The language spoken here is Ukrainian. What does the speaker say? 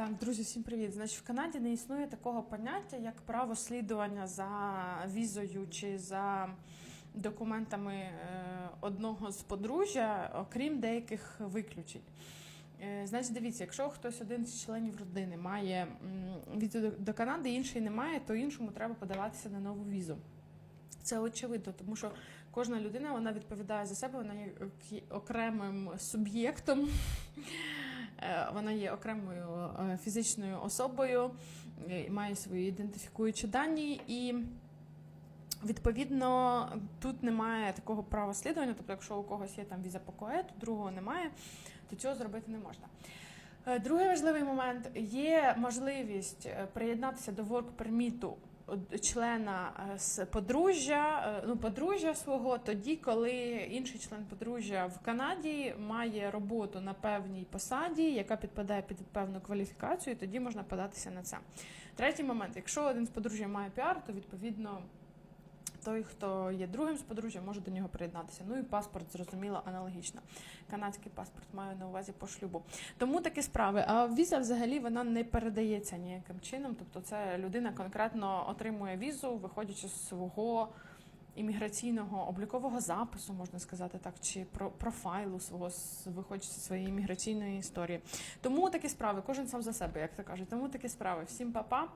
Так, друзі, всім привіт. Значить, в Канаді не існує такого поняття, як право слідування за візою чи за документами е, одного з подружжя, окрім деяких виключень. Е, Значить, дивіться, якщо хтось один з членів родини має візу до- Канади, інший не має, то іншому треба подаватися на нову візу. Це очевидно, тому що кожна людина вона відповідає за себе, вона є окремим суб'єктом, Е, вона є окремою е, фізичною особою, е, має свої ідентифікуючі дані і. Відповідно, тут немає такого права слідування. Тобто, якщо у когось є там віза по коету, другого немає, то цього зробити не можна. Е, Другий важливий момент є можливість е, приєднатися до permit члена е, з подружжя, е, ну подружжя свого, тоді, коли інший член подружжя в Канаді має роботу на певній посаді, яка підпадає під певну кваліфікацію, тоді можна податися на це. Третій момент: якщо один з подружжя має піар, то відповідно. Той, хто є другим з подружжя, може до нього приєднатися. Ну і паспорт, зрозуміло, аналогічно. Канадський паспорт маю на увазі по шлюбу. Тому такі справи. А віза взагалі вона не передається ніяким чином. Тобто, це людина конкретно отримує візу, виходячи з свого імміграційного облікового запису, можна сказати так, чи про профайлу свого виходячи зі своєї імміграційної історії. Тому такі справи, кожен сам за себе, як то кажуть. Тому такі справи. Всім па-па.